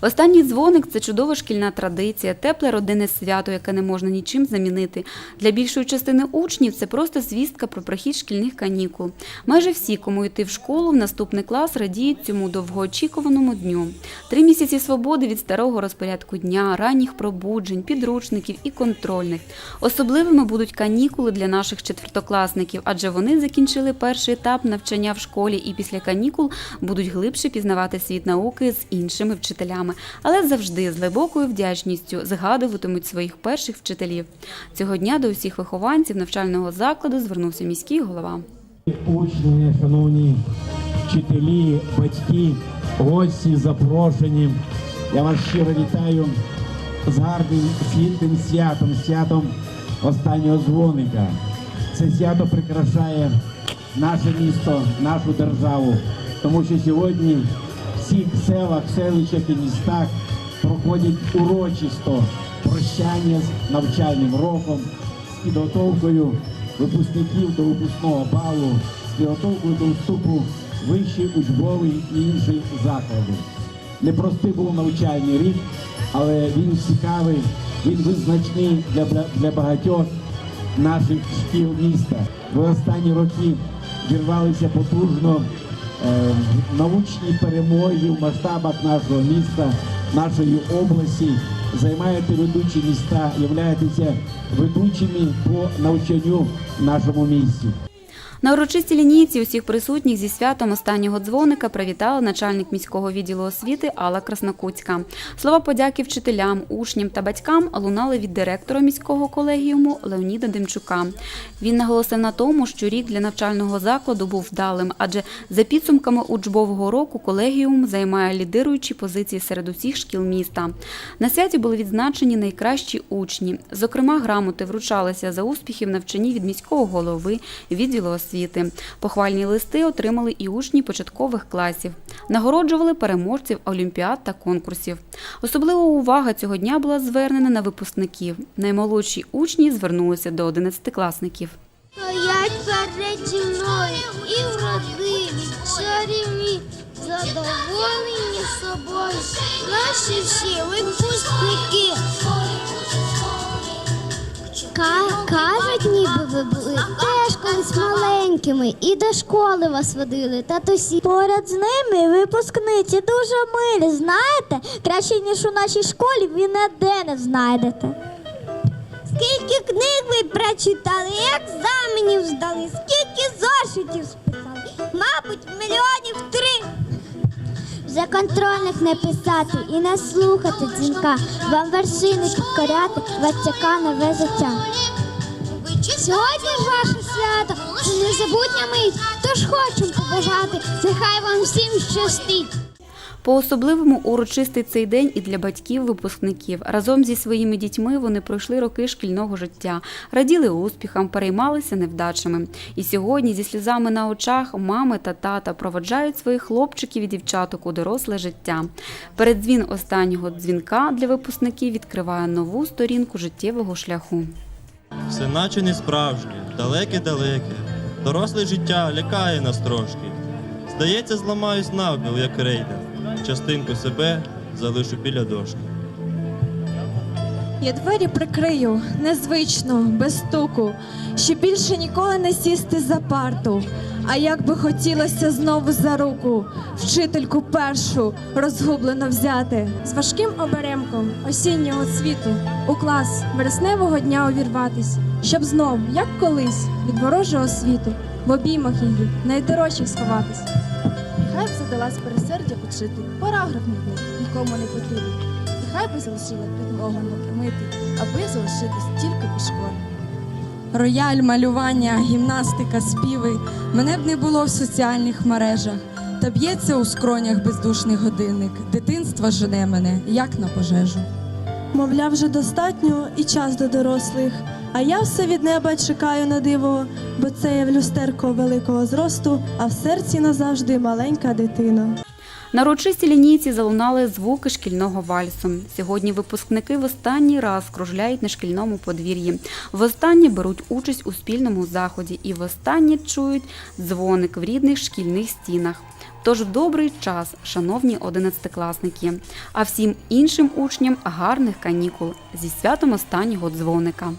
Останній дзвоник це чудова шкільна традиція, тепле родинне свято, яке не можна нічим замінити. Для більшої частини учнів це просто звістка про прохід шкільних канікул. Майже всі, кому йти в школу, в наступний клас радіють цьому довгоочікуваному дню. Три місяці свободи від старого розпорядку дня, ранніх пробуджень, підручників і контрольних. Особливими будуть канікули для наших четвертокласників, адже вони закінчили перший етап навчання в школі і після канікул будуть глибше пізнавати світ науки з іншими вчителями, але завжди з глибокою вдячністю згадуватимуть своїх перших вчителів. Цього дня до усіх вихованців навчального закладу звернувся міський голова. Учні, шановні вчителі, батьки, гості запрошені. Я вас щиро вітаю з гарним світлим святом, святом останнього дзвоника. Це свято прикрашає наше місто, нашу державу, тому що сьогодні всіх селах, селищах і містах проходять урочисто прощання з навчальним роком, з підготовкою випускників до випускного балу, з підготовкою до вступу в вищий учбовий і інші заклади. Непростий був навчальний рік, але він цікавий, він визначний для, для багатьох наших шкіл міста. В останні роки вірвалися потужно е, научні перемоги в масштабах нашого міста, нашої області. Займаєте ведучі міста, являєтеся ведучими по навчанню в нашому місті. На урочистій лінійці усіх присутніх зі святом останнього дзвоника привітала начальник міського відділу освіти Алла Краснокутська. Слова подяки вчителям, учням та батькам лунали від директора міського колегіуму Леоніда Демчука. Він наголосив на тому, що рік для навчального закладу був вдалим, адже за підсумками учбового року колегіум займає лідируючі позиції серед усіх шкіл міста. На святі були відзначені найкращі учні. Зокрема, грамоти вручалися за успіхи в навчанні від міського голови, відділу освіти. Похвальні листи отримали і учні початкових класів. Нагороджували переможців олімпіад та конкурсів. Особлива увага цього дня була звернена на випускників. Наймолодші учні звернулися до одинадцятикласників. Стоять переді мною і вродливі, чарівні, задоволені собою, наші всі випускники. Кажуть, ніби ви були колись маленькими і до школи вас водили, татусі. Поряд з ними випускниці дуже милі. Знаєте, краще ніж у нашій школі ви ніде не знайдете. Скільки книг ви прочитали, екзаменів здали, скільки зошитів списали? Мабуть, мільйонів три. Вже контрольних не писати і не слухати дзвінка. Вам вершини підкоряти, вас чека нове життя. Сьогодні ж ваше свято, це незабутня мить, тож хочемо побажати, нехай вам всім щастить. По-особливому урочистий цей день і для батьків випускників. Разом зі своїми дітьми вони пройшли роки шкільного життя, раділи успіхам, переймалися невдачами. І сьогодні зі сльозами на очах мами та тата проводжають своїх хлопчиків і дівчаток у доросле життя. Передзвін останнього дзвінка для випускників відкриває нову сторінку життєвого шляху. Все наче не справжнє, далеке-далеке. Доросле життя лякає нас трошки. Здається, зламаюсь навпіл, як рейдер. Частинку себе залишу біля дошки. Я двері прикрию незвично, без стуку, щоб більше ніколи не сісти за парту. А як би хотілося знову за руку вчительку першу розгублено взяти. з важким оберемком осіннього цвіту у клас вересневого дня увірватись, щоб знов, як колись, від ворожого світу в обіймах її найдорожчих сховатись. І хай б задалась пересердя учити, параграф нудний, нікому не потрібен. І хай би залишила підлогу непримитий, аби залишитись тільки у школі. Рояль, малювання, гімнастика, співи мене б не було в соціальних мережах. Та б'ється у скронях бездушний годинник. Дитинство жене мене, як на пожежу. Мовляв, вже достатньо і час до дорослих. А я все від неба чекаю на диво, бо це є в люстерко великого зросту, а в серці назавжди маленька дитина. На урочистій лінійці залунали звуки шкільного вальсу. Сьогодні випускники в останній раз кружляють на шкільному подвір'ї. Востаннє беруть участь у спільному заході і востаннє чують дзвоник в рідних шкільних стінах. Тож в добрий час, шановні одинадцятикласники, а всім іншим учням гарних канікул зі святом останнього дзвоника.